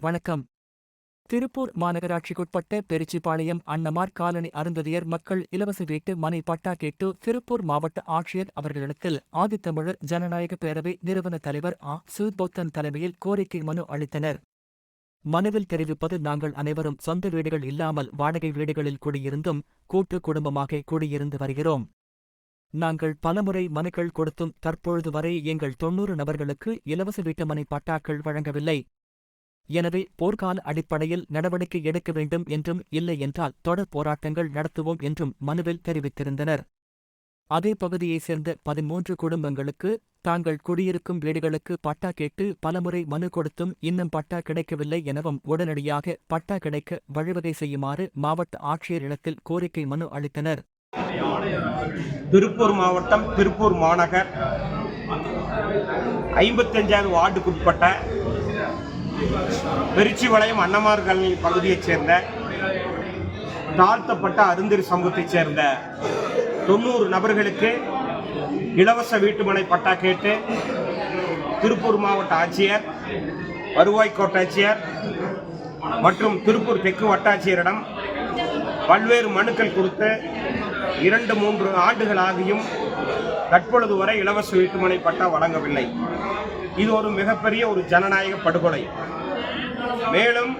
வணக்கம். திருப்பூர் மாநகராட்சிக்குட்பட்ட பெருச்சிபாளையம் அன்னமார் காலனி அருந்ததியர் மக்கள் இலவச வீட்டு மனை பட்டா கேட்டு திருப்பூர் மாவட்ட ஆட்சியர் அவர்களிடத்தில் ஆதித்தமிழர் ஜனநாயக பேரவை நிறுவன தலைவர் ஆ. சுபோத்தன் தலைமையில் கோரிக்கை மனு அளித்தனர். மனுவில் தெரிவிப்பது நாங்கள் அனைவரும் சொந்த வீடுகள் இல்லாமல் வாடகை வீடுகளில் குடியிருந்தும் கூட்டு குடும்பமாக குடியிருந்து வருகிறோம். நாங்கள் பலமுறை மனுக்கள் கொடுத்தும் தற்பொழுது வரை எங்கள் தொன்னூறு நபர்களுக்கு இலவச வீட்டுமனை பட்டாக்கள் வழங்கவில்லை. எனவே போர்க்கால அடிப்படையில் நடவடிக்கை எடுக்க வேண்டும் என்றும் இல்லை என்றால் தொடர் போராட்டங்கள் நடத்துவோம் என்றும் மனுவில் தெரிவித்திருந்தனர். அதே பகுதியைச் சேர்ந்த பதிமூன்று குடும்பங்களுக்கு தாங்கள் குடியிருக்கும் வீடுகளுக்கு பட்டா கேட்டு பலமுறை மனு கொடுத்தும் இன்னும் பட்டா கிடைக்கவில்லை எனவும் உடனடியாக பட்டா கிடைக்க வழிவகை செய்யுமாறு மாவட்ட ஆட்சியரிடத்தில் கோரிக்கை மனு அளித்தனர். திருப்பூர் மாவட்டம் திருப்பூர் மாநகர் ஐம்பத்தஞ்சாவது வார்டுக்குட்பட்ட பெருச்சிவளையம் அன்னமார் காலனி பகுதியைச் சேர்ந்த தாழ்த்தப்பட்ட அருந்திரி சமூகத்தைச் சேர்ந்த தொண்ணூறு நபர்களுக்கு இலவச வீட்டுமனை பட்டா கேட்டு திருப்பூர் மாவட்ட ஆட்சியர் வருவாய் கோட்டாட்சியர் மற்றும் திருப்பூர் தெற்கு வட்டாட்சியரிடம் பல்வேறு மனுக்கள் கொடுத்து இரண்டு மூன்று ஆண்டுகள் ஆகியும் தற்பொழுது வரை இலவச வீட்டுமனை பட்டா வழங்கவில்லை. இது ஒரு மிகப்பெரிய ஒரு ஜனநாயக படுகொலை. மேலும்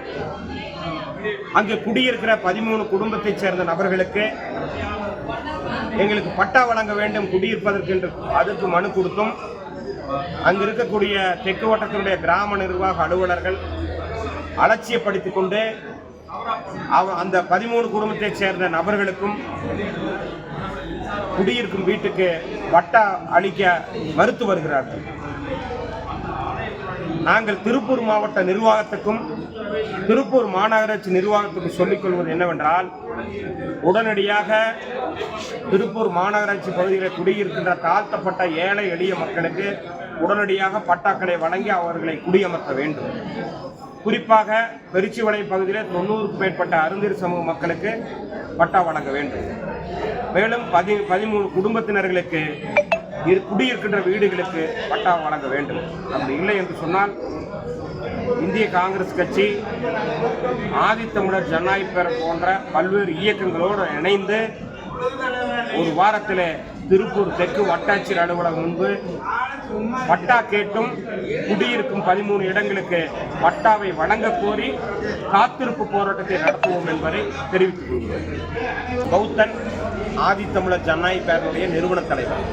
அங்கு குடியிருக்கிற பதிமூணு குடும்பத்தைச் சேர்ந்த நபர்களுக்கு எங்களுக்கு பட்டா வழங்க வேண்டும் குடியிருப்பதற்கு என்று அதற்கு மனு கொடுத்தும் அங்கு இருக்கக்கூடிய தெற்கு வட்டத்தினுடைய கிராம நிர்வாக அலுவலர்கள் அலட்சியப்படுத்திக் கொண்டு அவ அந்த பதிமூணு குடும்பத்தைச் சேர்ந்த நபர்களுக்கும் குடியிருக்கும் வீட்டுக்கு பட்டா அளிக்க மறுத்து வருகிறார்கள். நாங்கள் திருப்பூர் மாவட்ட நிர்வாகத்துக்கும் திருப்பூர் மாநகராட்சி நிர்வாகத்துக்கும் சொல்லிக் கொள்வது என்னவென்றால் உடனடியாக திருப்பூர் மாநகராட்சி பகுதியில் குடியிருக்கின்ற தாழ்த்தப்பட்ட ஏழை எளிய மக்களுக்கு உடனடியாக பட்டாக்களை வழங்கி அவர்களை குடியமர்த்த வேண்டும். குறிப்பாக பெருச்சிவளை பகுதியில் தொண்ணூறுக்கும் மேற்பட்ட அருந்தீர் சமூக மக்களுக்கு பட்டா வழங்க வேண்டும். மேலும் பதி பதிமூணு குடும்பத்தினர்களுக்கு குடியிருக்கின்ற வீடுகளுக்கு பட்டா வழங்க வேண்டும். அப்படி இல்லை என்று சொன்னால் இந்திய காங்கிரஸ் கட்சி ஆதித்தமிழர் ஜனநாயக பேரவை போன்ற பல்வேறு இயக்கங்களோடு இணைந்து ஒரு வாரத்தில் திருப்பூர் தெற்கு வட்டாட்சியர் அலுவலகம் முன்பு பட்டா கேட்டும் குடியிருக்கும் பதிமூணு இடங்களுக்கு பட்டாவை வழங்க கோரி காத்திருப்பு போராட்டத்தை நடத்துவோம் என்பதை தெரிவித்துக் கொள்கிறேன். பௌத்தன் ஆதித்தமிழர் ஜனநாயக பேரனுடைய நிறுவன தலைவர்.